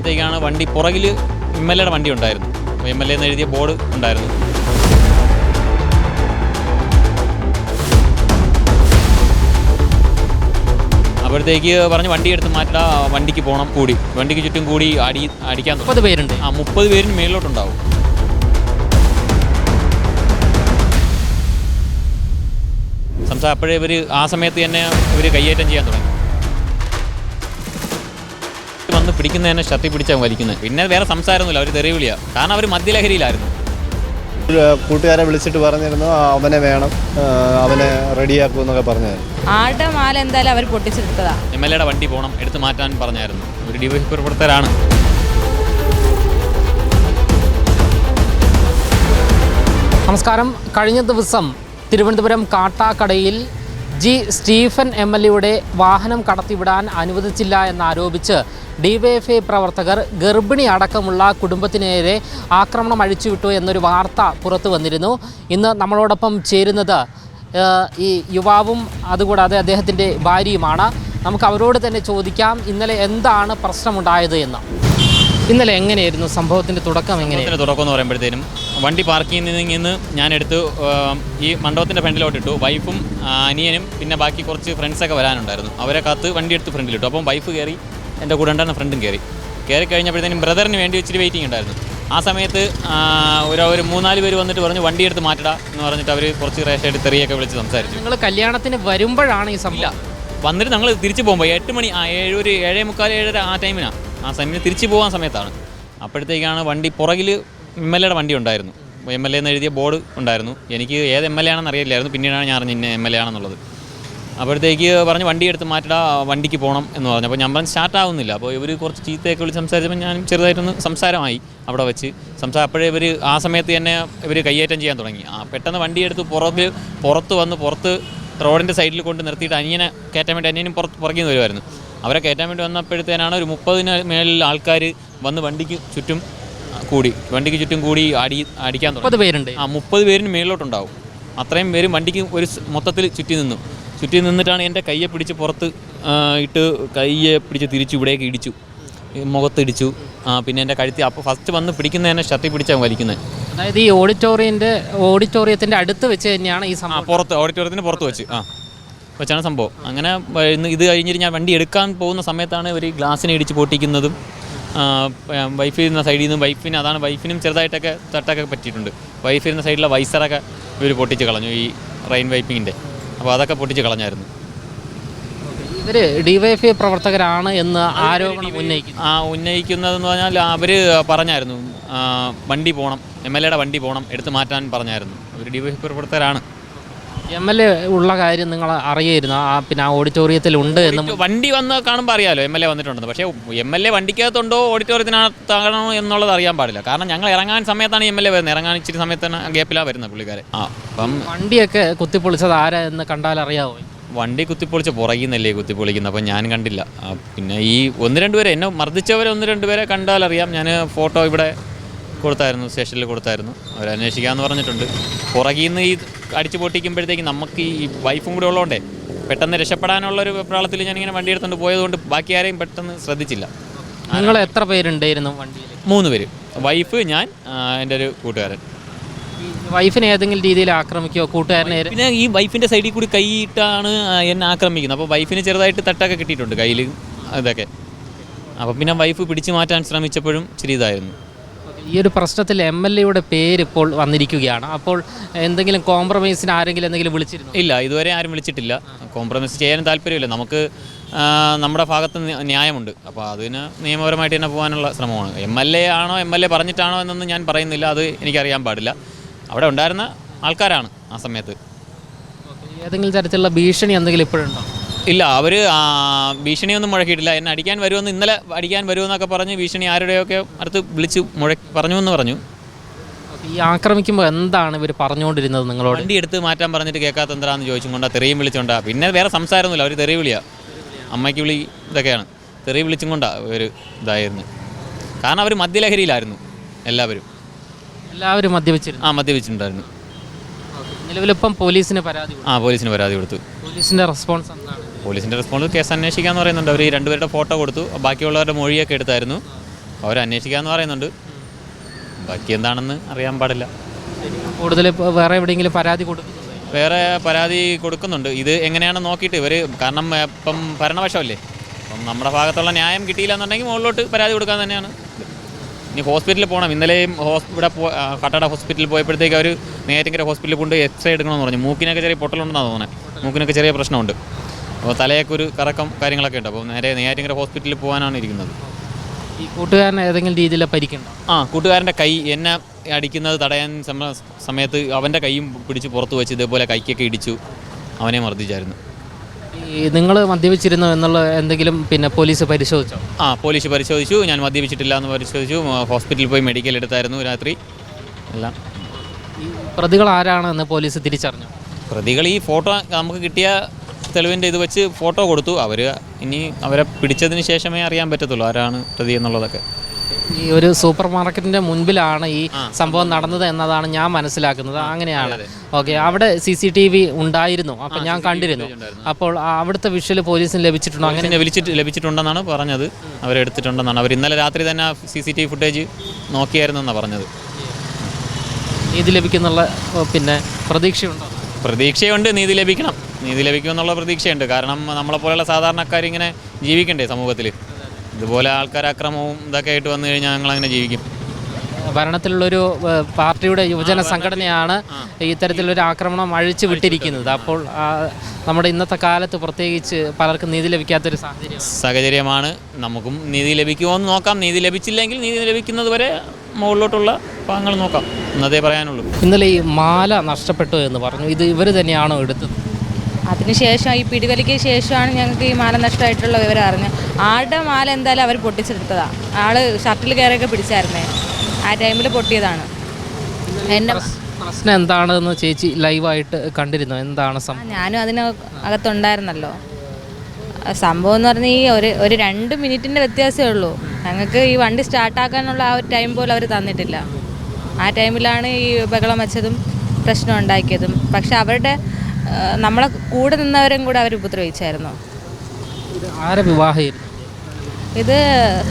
അപ്പോഴത്തേക്കാണ് വണ്ടി പുറകിൽ M L എയുടെ വണ്ടി ഉണ്ടായിരുന്നു. എം എൽ എ എന്ന് എഴുതിയ ബോർഡ് ഉണ്ടായിരുന്നു. അപ്പോഴത്തേക്ക് പറഞ്ഞ് വണ്ടി എടുത്ത് മാറ്റാ വണ്ടിക്ക് പോകണം കൂടി. വണ്ടിക്ക് ചുറ്റും കൂടി അടി അടിക്കാൻ. മുപ്പത് പേരുണ്ട്. ആ മുപ്പത് പേരിന് മേളിലോട്ടുണ്ടാവും. സംസാരം അപ്പോഴേ ഇവർ ആ സമയത്ത് തന്നെ ഇവർ കയ്യേറ്റം ചെയ്യാൻ തുടങ്ങി. വന്ന് പിടിക്കുന്നതന്നെ ഷർട്ടി പിടിച്ചാൽ വലിക്കുന്നത്. പിന്നെ വേറെ സംസാരമൊന്നുമില്ല അവർ തെറിവിളിയാണ് കാരണം അവർ മദ്യലഹരിയിലായിരുന്നു. ഒരു കൂട്ടുകാരെ വിളിച്ചിട്ട് പറഞ്ഞിരുന്നു "ആ, അവനെ വേണം അവനെ റെഡിയാക്കും എന്നൊക്കെ പറഞ്ഞായിരുന്നു. ആളുടെ മാല എന്തായാലും അവർ പൊട്ടിച്ചെടുത്തതാ. എം എൽ എയുടെ വണ്ടി പോകണം എടുത്ത് മാറ്റാൻ പറഞ്ഞായിരുന്നു. ഒരു ഡിവൈസ് പ്രവർത്തകരാണ്. നമസ്കാരം. കഴിഞ്ഞ ദിവസം തിരുവനന്തപുരം കാട്ടാക്കടയിൽ ജി സ്റ്റീഫൻ എം എൽ എയുടെ വാഹനം കടത്തിവിടാൻ അനുവദിച്ചില്ല എന്നാരോപിച്ച് ഡിവൈഎഫ്ഐ പ്രവർത്തകർ ഗർഭിണി അടക്കമുള്ള കുടുംബത്തിനെതിരെ ആക്രമണം അഴിച്ചുവിട്ടു എന്നൊരു വാർത്ത പുറത്തു വന്നിരുന്നു. ഇന്ന് നമ്മളോടൊപ്പം ചേരുന്നത് ഈ യുവാവും അതുകൂടാതെ അദ്ദേഹത്തിന്റെ ഭാര്യയുമാണ്. നമുക്ക് അവരോട് തന്നെ ചോദിക്കാം ഇന്നലെ എന്താണ് പ്രശ്നമുണ്ടായത് എന്ന്. ഇന്നലെ എങ്ങനെയായിരുന്നു? സംഭവത്തിന്റെ തുടക്കം എങ്ങനെയായിരുന്നു? തുടക്കം എന്ന് പറയുമ്പോഴത്തേനും വണ്ടി പാർക്കിംഗ് നിന്ന് ഞാൻ എടുത്ത് ഈ മണ്ഡപത്തിന്റെ ഫ്രണ്ടിലോട്ട് ഇട്ടു. വൈഫും അനിയനും പിന്നെ ബാക്കി കുറച്ച് ഫ്രണ്ട്സൊക്കെ വരാനുണ്ടായിരുന്നു. അവരെ കാത്ത് വണ്ടി എടുത്ത് ഫ്രണ്ടിലിട്ടു അപ്പം വൈഫ് കയറി എന്റെ കൂടെ ഉണ്ടായിരുന്ന ഫ്രണ്ടും കയറി കയറി കഴിഞ്ഞപ്പോഴത്തേനും ബ്രദറിന് വേണ്ടി വെച്ചിട്ട് വെയിറ്റിംഗ് ഉണ്ടായിരുന്നു. ആ സമയത്ത് ഒരു ഒരു മൂന്നാൽ പേര് വന്നിട്ട് പറഞ്ഞു വണ്ടി എടുത്ത് മാറ്റടാ എന്ന് പറഞ്ഞിട്ട് അവർ കുറച്ച് റേഷായിട്ട് തെറിയൊക്കെ വിളിച്ച് സംസാരിച്ചു. നിങ്ങൾ കല്യാണത്തിന് വരുമ്പോഴാണ് ഈ സംഭവം? വന്നിട്ട് ഞങ്ങൾ തിരിച്ചു പോകുമ്പോൾ എട്ട് മണി ആ ഏഴ് ഒരു ഏഴേ മുക്കാൽ ഏഴര ആ ടൈമിനാണ് ആ സമയത്ത് തിരിച്ചു പോകാൻ സമയത്താണ്. അപ്പോഴത്തേക്കാണ് വണ്ടി പുറകിൽ എം എൽ എയുടെ വണ്ടി ഉണ്ടായിരുന്നു. എം എൽ എ എന്ന് എഴുതിയ ബോർഡ് ഉണ്ടായിരുന്നു. എനിക്ക് ഏത് എം എൽ എ ആണെന്ന് അറിയില്ലായിരുന്നു. പിന്നീടാണ് ഞാൻ അറിഞ്ഞ എം എൽ എ ആണെന്നുള്ളത്. അപ്പോഴത്തേക്ക് പറഞ്ഞ് വണ്ടി എടുത്ത് മാറ്റിടാ വണ്ടിക്ക് പോകണം എന്ന് പറഞ്ഞു. അപ്പോൾ ഞാൻ പറഞ്ഞ് സ്റ്റാർട്ട് ആവുന്നില്ല. അപ്പോൾ ഇവർ കുറച്ച് ചീത്തയൊക്കെ വിളിച്ച് സംസാരിച്ചപ്പോൾ ഞാൻ ചെറുതായിട്ടൊന്ന് സംസാരമായി അവിടെ വെച്ച്. സംസാരം അപ്പോഴേ ഇവർ ആ സമയത്ത് തന്നെ ഇവർ കയ്യേറ്റം ചെയ്യാൻ തുടങ്ങി. ആ പെട്ടെന്ന് വണ്ടി എടുത്ത് പുറത്ത് പുറത്ത് വന്ന് പുറത്ത് റോഡിന്റെ സൈഡിൽ കൊണ്ട് നിർത്തിയിട്ട് അനിയനെ കയറ്റാൻ വേണ്ടി അനിയനും പുറത്ത് പുറകിൽ നിന്ന് വരുമായിരുന്നു. അവരെ കയറ്റാൻ വേണ്ടി വന്നപ്പോഴത്തേനാണ് ഒരു മുപ്പതിന് മേളിൽ ആൾക്കാർ വന്ന് വണ്ടിക്ക് ചുറ്റും കൂടി. വണ്ടിക്ക് ചുറ്റും കൂടി അടി അടിക്കാൻ മുപ്പത് പേരുണ്ട്. ആ മുപ്പത് പേരിന് മേളിലോട്ടുണ്ടാവും. അത്രയും പേര് വണ്ടിക്ക് ഒരു മൊത്തത്തിൽ ചുറ്റി നിന്നു. ചുറ്റി നിന്നിട്ടാണ് എന്റെ കയ്യെ പിടിച്ച് പുറത്ത് ഇട്ട് കയ്യെ പിടിച്ച് തിരിച്ചു ഇവിടേക്ക് ഇടിച്ചു. മുഖത്തിടിച്ചു. ആ, പിന്നെ എന്റെ കഴുത്തി അപ്പോൾ ഫസ്റ്റ് വന്ന് പിടിക്കുന്നതന്നെ ഷർട്ടി പിടിച്ചാണ് വലിക്കുന്നത്. അതായത് ഈ ഓഡിറ്റോറിയന്റെ ഓഡിറ്റോറിയത്തിന്റെ അടുത്ത് വെച്ച് തന്നെയാണ് ഈ സംഭവം. പുറത്ത് ഓഡിറ്റോറിയത്തിന് പുറത്ത് വെച്ച്. ആ വെച്ചാണ് സംഭവം. അങ്ങനെ ഇത് കഴിഞ്ഞിട്ട് ഞാൻ വണ്ടി എടുക്കാൻ പോകുന്ന സമയത്താണ് ഒരു ഗ്ലാസ്സിനെ ഇടിച്ച് പൊട്ടിക്കുന്നതും വൈഫ് ഇരുന്ന സൈഡിൽ നിന്ന് വൈഫിന് അതാണ് വൈഫിനും ചെറുതായിട്ടൊക്കെ തട്ടൊക്കെ പറ്റിയിട്ടുണ്ട്. വൈഫ് ഇരുന്ന സൈഡിലെ വൈസറൊക്കെ ഇവർ പൊട്ടിച്ച് കളഞ്ഞു ഈ റെയിൻ വൈപ്പിങ്ങിന്റെ അപ്പോൾ അതൊക്കെ പൊട്ടിച്ച് കളഞ്ഞായിരുന്നു. ഇവർ ഡിവൈഎഫ്ഐ പ്രവർത്തകരാണ് എന്ന് ആരോപണം ഉന്നയിക്കുന്നു. ആ ഉന്നയിക്കുന്നതെന്ന് പറഞ്ഞാൽ അവർ പറഞ്ഞായിരുന്നു വണ്ടി പോകണം എം എൽ എയുടെ വണ്ടി പോകണം എടുത്ത് മാറ്റാൻ പറഞ്ഞായിരുന്നു. അവർ ഡി വൈ പ്രവർത്തകരാണ്. എം എൽ എ ഉള്ള കാര്യം നിങ്ങൾ അറിയായിരുന്നു. ആ പിന്നെ ആ ഓഡിറ്റോറിയത്തിൽ ഉണ്ട് എന്ന് വണ്ടി വന്ന് കാണുമ്പോൾ അറിയാമല്ലോ എം എൽ എ വന്നിട്ടുണ്ടെന്ന്. പക്ഷേ എം എൽ എ വണ്ടിക്കകത്തുണ്ടോ ഓഡിറ്റോറിയത്തിനകത്താകണോ എന്നുള്ളത് അറിയാൻ പാടില്ല. കാരണം ഞങ്ങൾ ഇറങ്ങാൻ സമയത്താണ് എം എൽ എ വരുന്നത്. ഇറങ്ങാൻ ഇച്ചിരി സമയത്താണ് ഗ്യാപ്പിലാണ് വരുന്നത് പുള്ളിക്കാരെ. ആ അപ്പം വണ്ടിയൊക്കെ കുത്തിപ്പൊളിച്ചത് ആരാ എന്ന് കണ്ടാൽ അറിയാമോ വണ്ടി കുത്തിപ്പൊളിച്ച് പുറകിൽ നിന്നല്ലേ കുത്തിപ്പൊളിക്കുന്നത്. അപ്പം ഞാൻ കണ്ടില്ല. പിന്നെ ഈ ഒന്ന് രണ്ട് പേരെ എന്നെ മർദ്ദിച്ചവരെ ഒന്ന് രണ്ട് പേരെ കണ്ടാലറിയാം ഞാൻ ഫോട്ടോ ഇവിടെ കൊടുത്തായിരുന്നു സ്റ്റേഷനിൽ കൊടുത്തായിരുന്നു. അവർ അന്വേഷിക്കാമെന്ന് പറഞ്ഞിട്ടുണ്ട്. പുറകിൽ നിന്ന് ഈ അടിച്ചു പൊട്ടിക്കുമ്പോഴത്തേക്ക് നമുക്ക് ഈ വൈഫും കൂടെ ഉള്ളതുകൊണ്ടേ പെട്ടെന്ന് രക്ഷപ്പെടാനുള്ള ഒരു പ്രാളത്തിൽ ഞാൻ ഇങ്ങനെ വണ്ടി എടുത്തുകൊണ്ട് പോയതുകൊണ്ട് ബാക്കി ആരെയും പെട്ടെന്ന് ശ്രദ്ധിച്ചില്ല. നിങ്ങൾ എത്ര പേരുണ്ടായിരുന്നു വണ്ടിയിൽ മൂന്ന് പേര്. വൈഫ് ഞാൻ എന്റെ ഒരു കൂട്ടുകാരൻ. വൈഫിനെ ഏതെങ്കിലും രീതിയിൽ ആക്രമിക്കുകയോ കൂട്ടുകാരനെ പിന്നെ ഈ വൈഫിന്റെ സൈഡിൽ കൂടി കൈയിട്ടാണ് എന്നെ ആക്രമിക്കുന്നത്. അപ്പോൾ വൈഫിന് ചെറുതായിട്ട് തട്ടൊക്കെ കിട്ടിയിട്ടുണ്ട് കയ്യിൽ ഇതൊക്കെ അപ്പോൾ പിന്നെ വൈഫ് പിടിച്ചു മാറ്റാൻ ശ്രമിച്ചപ്പോഴും ഇച്ചിരി ഇതായിരുന്നു ഈ ഒരു പ്രശ്നത്തിൽ എം എൽ എയുടെ പേര് ഇപ്പോൾ വന്നിരിക്കുകയാണ്. അപ്പോൾ എന്തെങ്കിലും കോംപ്രമൈസിന് ആരെങ്കിലും എന്തെങ്കിലും വിളിച്ചിരുന്നു? ഇല്ല ഇതുവരെ ആരും വിളിച്ചിട്ടില്ല. കോംപ്രമൈസ് ചെയ്യാൻ താല്പര്യമില്ല. നമുക്ക് നമ്മുടെ ഭാഗത്ത് ന്യ- ന്യായമുണ്ട്. അപ്പോൾ അതിന് നിയമപരമായിട്ട് തന്നെ പോകാനുള്ള ശ്രമമാണ്. എം എൽ എ ആണോ എം എൽ എ പറഞ്ഞിട്ടാണോ എന്നൊന്നും ഞാൻ പറയുന്നില്ല. അത് എനിക്കറിയാൻ പാടില്ല. അവിടെ ഉണ്ടായിരുന്ന ആൾക്കാരാണ് ആ സമയത്ത്. ഏതെങ്കിലും തരത്തിലുള്ള ഭീഷണി എന്തെങ്കിലും ഇപ്പോഴുണ്ടോ? ഇല്ല അവർ ഭീഷണിയൊന്നും മുഴക്കിയിട്ടില്ല. എന്നെ അടിക്കാൻ വരുമെന്ന് ഇന്നലെ അടിക്കാൻ വരുമെന്നൊക്കെ പറഞ്ഞ് ഭീഷണി ആരുടെയൊക്കെ അടുത്ത് വിളിച്ച് മുഴക്കി പറഞ്ഞു. എന്ന് പറഞ്ഞു ഈ ആക്രമിക്കുമ്പോൾ എന്താണ് ഇവർ പറഞ്ഞുകൊണ്ടിരുന്നത് നിങ്ങളോട്? വണ്ടി എടുത്ത് മാറ്റാൻ പറഞ്ഞിട്ട് കേൾക്കാത്ത എന്താണെന്ന് ചോദിച്ചും കൊണ്ടാ തെറിയും വിളിച്ചുകൊണ്ടാ. പിന്നെ വേറെ സംസാരമൊന്നുമില്ല അവർ തെറി വിളിയാ. അമ്മയ്ക്ക് വിളി ഇതൊക്കെയാണ്. തെറി വിളിച്ചും കൊണ്ടാ ഒരു ഇതായിരുന്നു. കാരണം അവർ മദ്യലഹരിയിലായിരുന്നു എല്ലാവരും. എല്ലാവരും മദ്യപിച്ചിരുന്നു. ആ മദ്യപിച്ചിട്ടുണ്ടായിരുന്നു. നിലവിലിപ്പം പോലീസിന് പരാതി കൊടുത്തു. ആ പോലീസിന് പരാതി കൊടുത്തു. പോലീസിന്റെ റെസ്പോൺസ് എന്താണ്? പോലീസിന്റെ റെസ്പോൺസ് കേസ് അന്വേഷിക്കാന്ന് പറയുന്നുണ്ട്. അവർ ഈ രണ്ടുപേരുടെ ഫോട്ടോ കൊടുത്തു. ബാക്കിയുള്ളവരുടെ മൊഴിയൊക്കെ എടുത്തായിരുന്നു. അവർ അന്വേഷിക്കാമെന്ന് പറയുന്നുണ്ട്. ബാക്കി എന്താണെന്ന് അറിയാൻ പാടില്ല. കൂടുതൽ ഇപ്പോൾ വേറെ എവിടെയെങ്കിലും പരാതി കൊടുക്കും വേറെ പരാതി കൊടുക്കുന്നുണ്ട്. ഇത് എങ്ങനെയാണെന്ന് നോക്കിയിട്ട് ഇവർ കാരണം ഇപ്പം ഭരണപക്ഷമല്ലേ? അപ്പം നമ്മുടെ ഭാഗത്തുള്ള ന്യായം കിട്ടിയില്ല എന്നുണ്ടെങ്കിൽ മുകളിലോട്ട് പരാതി കൊടുക്കാൻ തന്നെയാണ്. ഇനി ഹോസ്പിറ്റലിൽ പോകണം ഇന്നലെയും ഇവിടെ പോ കട്ടട ഹോസ്പിറ്റലിൽ പോയപ്പോഴത്തേക്ക് അവർ നേരത്തെ ഹോസ്പിറ്റലിൽ കൊണ്ട് എക്സ്റേ എടുക്കണമെന്ന് പറഞ്ഞു. മൂക്കിനൊക്കെ ചെറിയ പൊട്ടലുണ്ടെന്നാണ് തോന്നുന്നത്. മൂക്കിനൊക്കെ ചെറിയ പ്രശ്നമുണ്ട്. അപ്പോൾ തലയൊക്കെ ഒരു കറക്കം കാര്യങ്ങളൊക്കെ ഉണ്ട്. അപ്പോൾ നേരെ നെയ്യാറ്റിങ്കര ഹോസ്പിറ്റലിൽ പോകാനാണ് ഇരിക്കുന്നത്. ഈ കൂട്ടുകാരൻ ഏതെങ്കിലും രീതിയിൽ പരിക്കുണ്ടോ? ആ കൂട്ടുകാരന്റെ കൈ എന്നെ അടിക്കുന്നത് തടയാൻ സമയത്ത് അവന്റെ കൈയും പിടിച്ച് പുറത്ത് വെച്ച് ഇതേപോലെ കൈക്കൊക്കെ ഇടിച്ചു അവനെ മർദ്ദിച്ചായിരുന്നു. ഈ നിങ്ങൾ മദ്യപിച്ചിരുന്നു എന്നുള്ള എന്തെങ്കിലും പിന്നെ പോലീസ് പരിശോധിച്ചോ? ആ പോലീസ് പരിശോധിച്ചു. ഞാൻ മദ്യപിച്ചിട്ടില്ല എന്ന് പരിശോധിച്ചു. ഹോസ്പിറ്റലിൽ പോയി മെഡിക്കൽ എടുത്തായിരുന്നു രാത്രി. എല്ലാം. പ്രതികൾ ആരാണെന്ന് പോലീസ് തിരിച്ചറിഞ്ഞു? പ്രതികൾ ഈ ഫോട്ടോ നമുക്ക് കിട്ടിയ തെളിവിന്റെ ഇത് വെച്ച് ഫോട്ടോ കൊടുത്തു. അവർ ഇനി അവരെ പിടിച്ചതിന് ശേഷമേ അറിയാൻ പറ്റത്തുള്ളൂ ആരാണ് പ്രതി എന്നുള്ളതൊക്കെ. ഈ ഒരു സൂപ്പർ മാർക്കറ്റിന്റെ മുൻപിലാണ് ഈ സംഭവം നടന്നത് എന്നതാണ് ഞാൻ മനസ്സിലാക്കുന്നത്. അങ്ങനെയാണ്. ഓക്കെ അവിടെ സി സി ടി വി ഉണ്ടായിരുന്നു. അപ്പം ഞാൻ കണ്ടിരുന്നു. അപ്പോൾ അവിടുത്തെ വിഷ്വൽ പോലീസിന് ലഭിച്ചിട്ടുണ്ടോ? അങ്ങനെ ലഭിച്ചിട്ടുണ്ടെന്നാണ് പറഞ്ഞത്. അവരെടുത്തിട്ടുണ്ടെന്നാണ് അവർ ഇന്നലെ രാത്രി തന്നെ C C T V footage നോക്കിയായിരുന്നു എന്നാണ് പറഞ്ഞത്. നീതി ലഭിക്കുന്നുള്ള പിന്നെ പ്രതീക്ഷയുണ്ടോ? പ്രതീക്ഷയുണ്ട് നീതി ലഭിക്കണം. നീതി ലഭിക്കുമെന്നുള്ള പ്രതീക്ഷയുണ്ട്. കാരണം നമ്മളെപ്പോലെയുള്ള സാധാരണക്കാർ ഇങ്ങനെ ജീവിക്കണ്ടേ സമൂഹത്തിൽ ഇതുപോലെ ആൾക്കാർ അക്രമവും ഇതൊക്കെ ആയിട്ട് വന്നു കഴിഞ്ഞാൽ ഞങ്ങളങ്ങനെ ജീവിക്കും. ഭരണത്തിലുള്ളൊരു പാർട്ടിയുടെ യുവജന സംഘടനയാണ് ഇത്തരത്തിലൊരു ആക്രമണം അഴിച്ചു വിട്ടിരിക്കുന്നത്. അപ്പോൾ നമ്മുടെ ഇന്നത്തെ കാലത്ത് പ്രത്യേകിച്ച് പലർക്കും നീതി ലഭിക്കാത്തൊരു സാഹചര്യം സാഹചര്യമാണ്. നമുക്കും നീതി ലഭിക്കുമോ എന്ന് നോക്കാം. നീതി ലഭിച്ചില്ലെങ്കിൽ നീതി ലഭിക്കുന്നത് വരെ മുകളിലോട്ടുള്ള ഭാഗങ്ങൾ നോക്കാം. എന്നതേ പറയാനുള്ളൂ. ഇന്നലെ ഈ മാല നഷ്ടപ്പെട്ടു എന്ന് പറഞ്ഞു. ഇത് ഇവർ തന്നെയാണോ എടുത്തത്? അതിനുശേഷം ഈ പിടിവലിക്ക് ശേഷമാണ് ഞങ്ങൾക്ക് ഈ മാല നഷ്ടമായിട്ടുള്ള വിവരം അറിഞ്ഞത്. ആളുടെ മാല എന്തായാലും അവർ പൊട്ടിച്ചെടുത്തതാണ് ആൾ ഷർട്ടിൽ കയറിയൊക്കെ പിടിച്ചായിരുന്നേ. ആ ടൈമിൽ പൊട്ടിയതാണ്. എന്റെ പ്രശ്നം എന്താണെന്ന് ചേച്ചി ലൈവായിട്ട് കണ്ടിരുന്നു? എന്താണ് സംഭവം ഞാനും അതിന് അകത്തുണ്ടായിരുന്നല്ലോ. സംഭവം എന്ന് പറഞ്ഞാൽ ഈ ഒരു ഒരു രണ്ട് മിനിറ്റിന്റെ വ്യത്യാസമേ ഉള്ളൂ. ഞങ്ങൾക്ക് ഈ വണ്ടി സ്റ്റാർട്ടാക്കാനുള്ള ആ ഒരു ടൈം പോലും അവർ തന്നിട്ടില്ല. ആ ടൈമിലാണ് ഈ ബഹളം വെച്ചതും പ്രശ്നം ഉണ്ടാക്കിയതും. പക്ഷെ അവരുടെ നമ്മളെ കൂടെ നിന്നവരും കൂടെ അവർ ഉപദ്രവിച്ചായിരുന്നു? ഇത് ആരെ ഇത്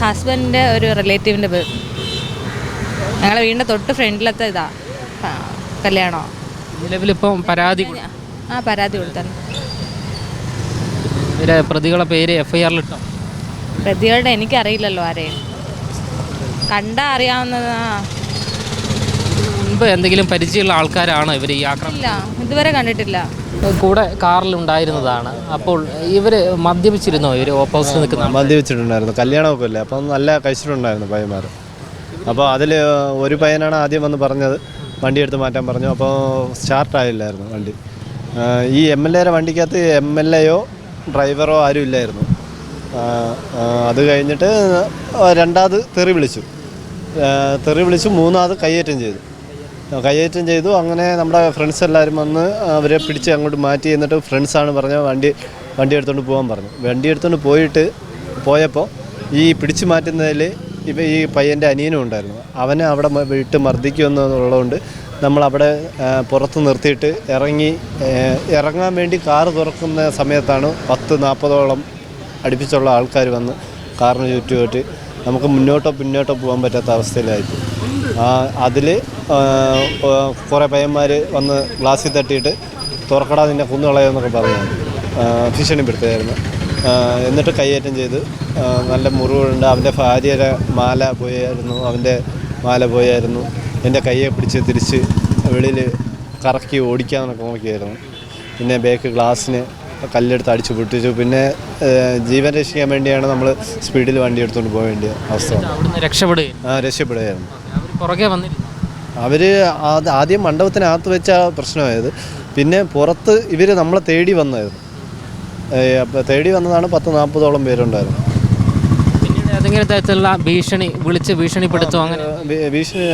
ഹസ്ബൻഡിന്റെ ഒരു റിലേറ്റീവിന്റെ ഞങ്ങളെ വീടിന്റെ തൊട്ട് ഫ്രണ്ടിലത്തെ ഇതാ കല്യാണോ? നിലവിലിപ്പം പരാതി ആ പരാതി കൊടുത്തു പ്രതികളെ പേര് എഫ് ഐ ആറിലിട്ടോ പ്രതികളുടെ എനിക്കറിയില്ലല്ലോ ആരെയും. കണ്ടാ അറിയാവുന്നതാ. മുൻപ് എന്തെങ്കിലും പരിചയമുള്ള ആൾക്കാരാണോ ഇവർ ഈ ആക്രമണം ഇതുവരെ കണ്ടിട്ടില്ല. കൂടെ കാറിൽ ഉണ്ടായിരുന്നതാണ്. അപ്പോൾ ഇവർ മദ്യപിച്ചിരുന്നോ? ഇവർ ഓപ്പോസിറ്റ് നിൽക്കുന്ന മദ്യപിച്ചിട്ടുണ്ടായിരുന്നു. കല്യാണമൊക്കെ ഇല്ലേ? അപ്പം നല്ല കഴിച്ചിട്ടുണ്ടായിരുന്നു പയ്യന്മാർ അപ്പോൾ അതിൽ ഒരു പയ്യനാണ് ആദ്യം വന്ന് പറഞ്ഞത്. വണ്ടി എടുത്ത് മാറ്റാൻ പറഞ്ഞു. അപ്പോൾ സ്റ്റാർട്ടായില്ലായിരുന്നു വണ്ടി. ഈ എം എൽ എയുടെ വണ്ടിക്കകത്ത് എം എൽ എയോ ഡ്രൈവറോ ആരും ഇല്ലായിരുന്നു. അത് കഴിഞ്ഞിട്ട് രണ്ടാമത് തെറി വിളിച്ചു. തെറി വിളിച്ചു മൂന്നാമത് കൈയേറ്റം ചെയ്തു. കയ്യേറ്റം ചെയ്തു. അങ്ങനെ നമ്മുടെ ഫ്രണ്ട്സ് എല്ലാവരും വന്ന് അവരെ പിടിച്ച് അങ്ങോട്ട് മാറ്റി എന്നിട്ട് ഫ്രണ്ട്സാണ് പറഞ്ഞ വണ്ടി വണ്ടി എടുത്തുകൊണ്ട് പോകാൻ പറഞ്ഞു. വണ്ടി എടുത്തുകൊണ്ട് പോയിട്ട് പോയപ്പോൾ ഈ പിടിച്ചു മാറ്റുന്നതിൽ ഇപ്പം ഈ പയ്യന്റെ അനിയനും ഉണ്ടായിരുന്നു. അവനെ അവിടെ വിട്ട് മർദ്ദിക്കുമെന്നുള്ളതുകൊണ്ട് നമ്മളവിടെ പുറത്ത് നിർത്തിയിട്ട് ഇറങ്ങി ഇറങ്ങാൻ വേണ്ടി കാറ് തുറക്കുന്ന സമയത്താണ് പത്ത് നാൽപ്പതോളം അടുപ്പിച്ചുള്ള ആൾക്കാർ വന്ന് കാറിന് ചുറ്റുമായിട്ട് നമുക്ക് മുന്നോട്ടോ പിന്നോട്ടോ പോകാൻ പറ്റാത്ത അവസ്ഥയിലായിപ്പോയി അതിൽ കുറേ പയ്യന്മാർ വന്ന് ഗ്ലാസ്സിൽ തട്ടിയിട്ട് തുറക്കടാ നിന്നെ കുന്നുകളയെന്നൊക്കെ പറഞ്ഞു ഭീഷണി ഭീഷണിപ്പെടുത്തുമായിരുന്നു എന്നിട്ട് കൈയേറ്റം ചെയ്ത് നല്ല മുറിവുണ്ട്. അവന്റെ ഭാര്യയുടെ മാല പോയായിരുന്നു. അവന്റെ മാല പോയായിരുന്നു. എന്റെ കയ്യെ പിടിച്ച് തിരിച്ച് വെളിയിൽ കറക്കി ഓടിക്കാമെന്നൊക്കെ നോക്കിയായിരുന്നു. പിന്നെ ബേക്ക് ഗ്ലാസ്സിന് കല്ലെടുത്ത് അടിച്ചു പൊട്ടിച്ചു. പിന്നെ ജീവൻ രക്ഷിക്കാൻ വേണ്ടിയാണ് നമ്മൾ സ്പീഡിൽ വണ്ടി എടുത്തുകൊണ്ട് പോകേണ്ട അവസ്ഥ രക്ഷപ്പെടുകയായിരുന്നു. പുറകെ വന്നിരുന്നു. അവർ ആദ്യം മണ്ഡപത്തിനകത്ത് വെച്ച പ്രശ്നമായത്. പിന്നെ പുറത്ത് ഇവർ നമ്മളെ തേടി വന്നായിരുന്നു. തേടി വന്നതാണ് പത്ത് നാൽപ്പതോളം പേരുണ്ടായിരുന്നു ഏതെങ്കിലും തരത്തിലുള്ള ഭീഷണി വിളിച്ച് ഭീഷണിപ്പെടുത്തോ അങ്ങനെ? ഭീഷണി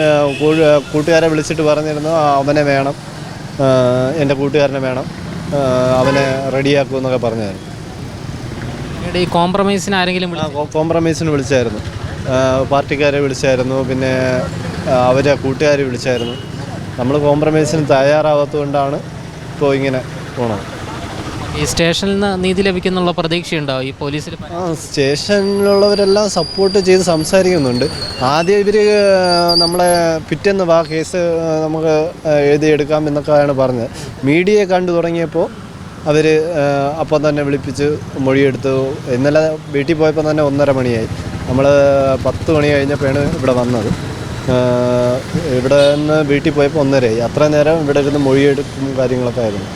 കൂട്ടുകാരെ വിളിച്ചിട്ട് പറഞ്ഞിരുന്നു "ആ, അവനെ വേണം എന്റെ കൂട്ടുകാരനെ വേണം അവനെ റെഡിയാക്കും എന്നൊക്കെ പറഞ്ഞായിരുന്നു. ഈ കോംപ്രമൈസിന് ആരെങ്കിലും കോംപ്രമൈസിന് വിളിച്ചായിരുന്നു. പാർട്ടിക്കാരെ വിളിച്ചായിരുന്നു. പിന്നെ അവരെ കൂട്ടുകാർ വിളിച്ചായിരുന്നു. നമ്മൾ കോംപ്രമൈസിന് തയ്യാറാവാത്തതുകൊണ്ടാണ് ഇപ്പോൾ ഇങ്ങനെ പോണത്. ഈ സ്റ്റേഷനിൽ നിന്ന് നീതി ലഭിക്കുന്നുള്ള പ്രതീക്ഷയുണ്ടാവും ഈ പോലീസിൽ ആ സ്റ്റേഷനിലുള്ളവരെല്ലാം സപ്പോർട്ട് ചെയ്ത് സംസാരിക്കുന്നുണ്ട്. ആദ്യം ഇവർ നമ്മളെ പിറ്റേന്ന് വാ കേസ് നമുക്ക് എഴുതി എഴുതിയെടുക്കാം എന്നൊക്കെയാണ് പറഞ്ഞത്. മീഡിയയെ കണ്ടു തുടങ്ങിയപ്പോൾ അവർ അപ്പം തന്നെ വിളിപ്പിച്ച് മൊഴിയെടുത്തു. ഇന്നലെ വീട്ടിൽ പോയപ്പോൾ തന്നെ ഒന്നര മണിയായി. നമ്മൾ പത്ത് മണി കഴിഞ്ഞപ്പോഴാണ് ഇവിടെ വന്നത്. ഇവിടെ നിന്ന് വീട്ടിൽ പോയപ്പോൾ ഒന്നരയായി. അത്ര നേരം ഇവിടെ ഇരുന്ന് മൊഴിയെടുക്കും കാര്യങ്ങളൊക്കെ ആയിരുന്നു.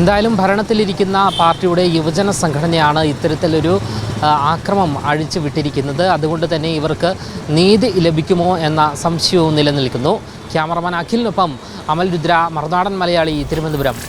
എന്തായാലും ഭരണത്തിലിരിക്കുന്ന പാർട്ടിയുടെ യുവജന സംഘടനയാണ് ഇത്തരത്തിലൊരു ആക്രമം അഴിച്ചു വിട്ടിരിക്കുന്നത് അതുകൊണ്ട് തന്നെ ഇവർക്ക് നീതി ലഭിക്കുമോ എന്ന സംശയവും നിലനിൽക്കുന്നു. ക്യാമറമാൻ അഖിലിനൊപ്പം അമൽ രുദ്ര മറുനാടൻ മലയാളി തിരുവനന്തപുരം.